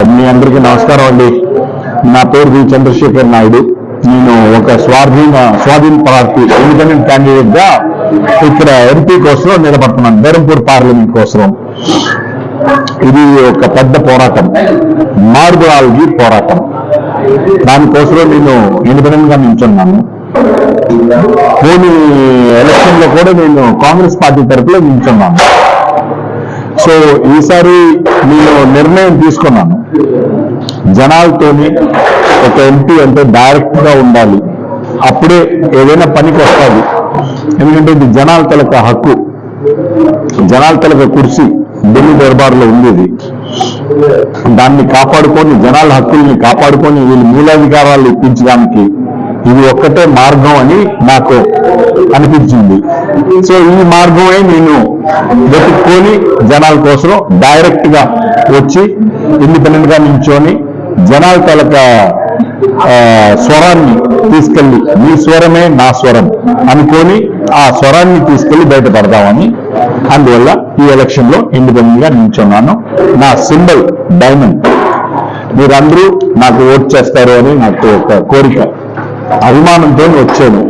మీ అందరికి నమస్కారం అండి. నా పేరు వి చంద్రశేఖర్ నాయుడు. నేను ఒక స్వాధీన స్వాధీన పార్టీ ఇండిపెండెంట్ క్యాండిడేట్గా ఇక్కడ ఎంపీ కోసం నిలబడుతున్నాను. బేరంపూర్ పార్లమెంట్ కోసం ఇది ఒక పెద్ద పోరాటం. మార్గులాలజీ పోరాటం. దానికోసం నేను ఇండిపెండెంట్గా నిల్చున్నాను పోనీ ఎలక్షన్లో కూడా నేను కాంగ్రెస్ పార్టీ తరఫులో నిల్చున్నాను. సో ఈసారి నేను నిర్ణయం తీసుకున్నాను. జనాలతోని ఒక ఎంపీ అంటే డైరెక్ట్గా ఉండాలి. అప్పుడే ఏదైనా పనికి వస్తుంది. ఎందుకంటే ఇది జనాల తలక హక్కు. జనాల తలక కుర్చీ ఢిల్లీ దర్బార్లో ఉండేది. దాన్ని కాపాడుకొని జనాల హక్కుల్ని కాపాడుకొని వీళ్ళు మూలాధికారాలు ఇప్పించడానికి ఇది ఒక్కటే మార్గం అని నాకు అనిపించింది. సో ఈ మార్గమే నేను వెతుక్కొని జనాల కోసం డైరెక్ట్గా వచ్చి ఇండిపెండెంట్గా నించొని జనాల తలక ఆ, స్వరాన్ని తీసుకెళ్ళి మీ స్వరమే నా స్వరం అనుకొని ఆ స్వరాన్ని తీసుకెళ్ళి బయటపడదామని అందువల్ల ఈ ఎలక్షన్లో ఇండిపెండెంట్గా నిల్చున్నాను. నా సింబల్ డైమండ్. మీరందరూ నాకు ఓట్ చేస్తారు అని నాకు ఒక కోరిక. అభిమానంతో వచ్చాను.